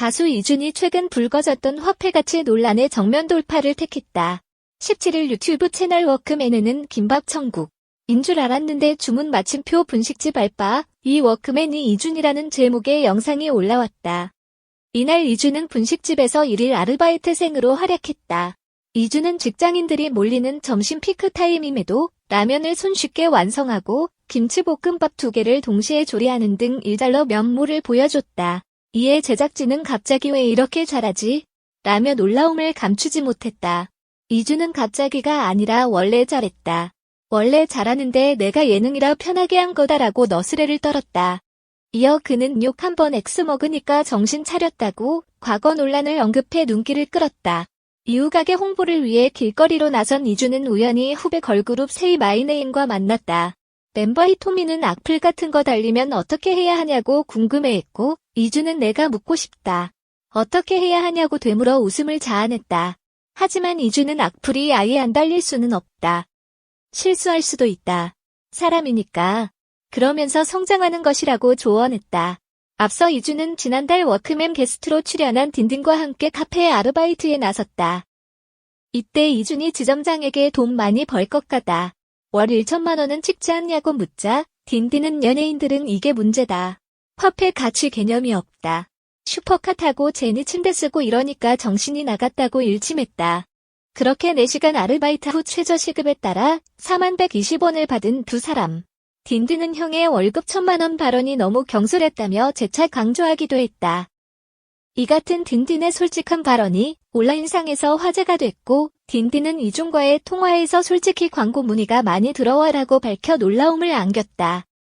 가수 이준이 최근 불거졌던 화폐가치 논란의 정면 돌파를 택했다. 17일 유튜브 채널 워크맨에는 김밥 천국. 인줄 알았는데 주문 마침표 분식집 알바, 이 워크맨이 이준이라는 제목의 영상이 올라왔다. 이날 이준은 분식집에서 1일 아르바이트생으로 활약했다. 이준은 직장인들이 몰리는 점심 피크 타임임에도 라면을 손쉽게 완성하고 김치볶음밥 두 개를 동시에 조리하는 등 일달러 면모를 보여줬다. 이에 제작진은 갑자기 왜 이렇게 잘하지? 라며 놀라움을 감추지 못했다. 이준은 갑자기가 아니라 원래 잘했다. 원래 잘하는데 내가 예능이라 편하게 한 거다라고 너스레를 떨었다. 이어 그는 욕 한 번 X 먹으니까 정신 차렸다고 과거 논란을 언급해 눈길을 끌었다. 이후 가게 홍보를 위해 길거리로 나선 이준은 우연히 후배 걸그룹 세이 마이네임과 만났다. 멤버 히토미는 악플 같은 거 달리면 어떻게 해야 하냐고 궁금해했고 이준은 내가 묻고 싶다. 어떻게 해야 하냐고 되물어 웃음을 자아냈다. 하지만 이준은 악플이 아예 안 달릴 수는 없다. 실수할 수도 있다. 사람이니까. 그러면서 성장하는 것이라고 조언했다. 앞서 이준은 지난달 워크맨 게스트로 출연한 딘딘과 함께 카페 아르바이트에 나섰다. 이때 이준이 지점장에게 돈 많이 벌 것 같다. 월 1천만 원은 찍지 않냐고 묻자 딘딘은 연예인들은 이게 문제다. 화폐 가치 개념이 없다. 슈퍼카 타고 제니 침대 쓰고 이러니까 정신이 나갔다고 일침했다. 그렇게 4시간 아르바이트 후 최저 시급에 따라 4만 120원을 받은 두 사람. 딘딘은 형의 월급 천만 원 발언이 너무 경솔했다며 재차 강조하기도 했다. 이 같은 딘딘의 솔직한 발언이 온라인상에서 화제가 됐고 딘딘은 이중과의 통화에서 솔직히 광고 문의가 많이 들어와라고 밝혀 놀라움을 안겼다.